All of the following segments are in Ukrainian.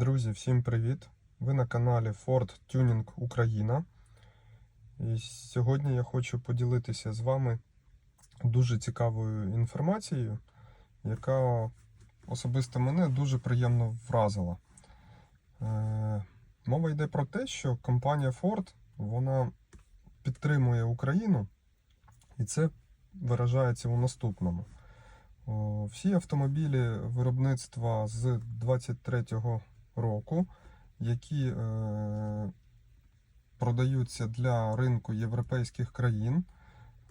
Друзі, всім привіт! Ви на каналі Ford Tuning Україна. І сьогодні я хочу поділитися з вами дуже цікавою інформацією, яка особисто мене дуже приємно вразила. Е, Мова йде про те, що компанія Ford вона підтримує Україну, і це виражається у наступному. Всі автомобілі виробництва з 23-го року, які е, продаються для ринку європейських країн,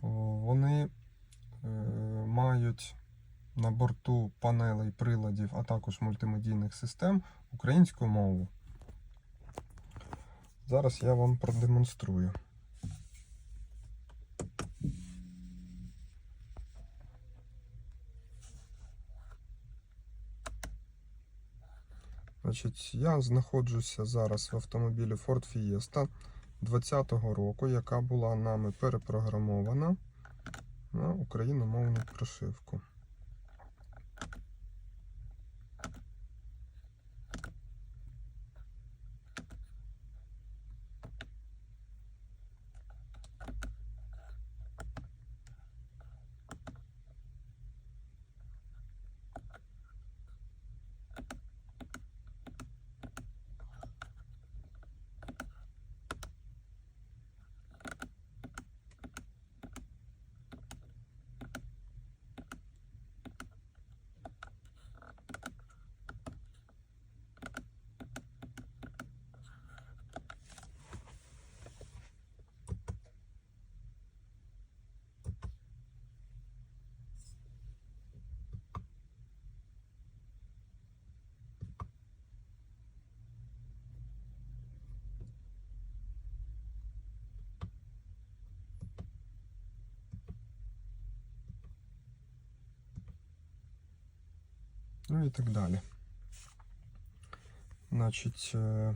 вони е, мають на борту панелей приладів, а також мультимедійних систем українську мову. Зараз я вам продемонструю. Значить, я знаходжуся зараз в автомобілі Ford Fiesta 2020 року, яка була нами перепрограмована на україномовну прошивку. Ну і так далі. Значить, е,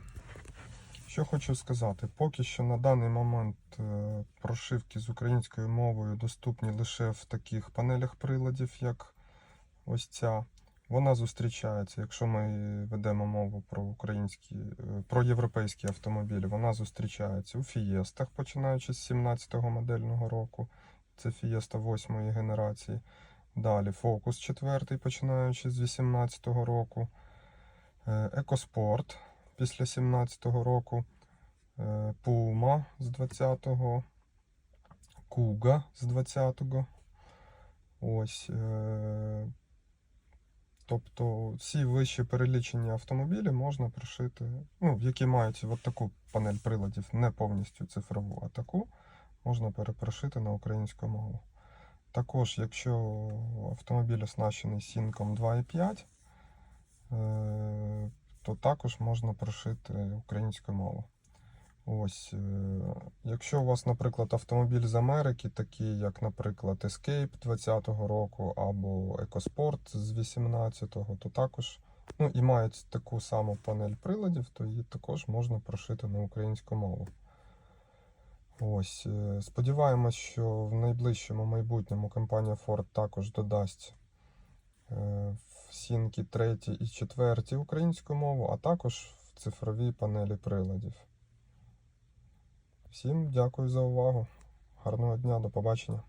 що хочу сказати, поки що на даний момент е, прошивки з українською мовою доступні лише в таких панелях приладів, як ось ця. Вона зустрічається, якщо ми ведемо мову про українські, е, про європейські автомобілі, вона зустрічається у фієстах, починаючи з 17-го модельного року. Це фієста 8-ї генерації. Далі Focus 4, починаючи з 18-го року. Е, EcoSport після 17-го року. Е, Puma з 20-го. Kuga з 20-го. Ось. е, Тобто всі вищі перелічені автомобілі можна прошити, ну, які мають от таку панель приладів, не повністю цифрову, а таку можна перепрошити на українську мову. Також, якщо автомобіль оснащений сінком 2.5, е, то також можна прошити українську мову. Ось, е, якщо у вас, наприклад, автомобіль з Америки, такий як, наприклад, Escape 20-го року або EcoSport з 18-го, то також ну, і мають таку саму панель приладів, то її також можна прошити на українську мову. Ось, е, сподіваємось, що в найближчому майбутньому компанія Ford також додасть е, в сінки 3 і 4 українську мову, а також в цифровій панелі приладів. Всім дякую за увагу. Гарного дня, до побачення.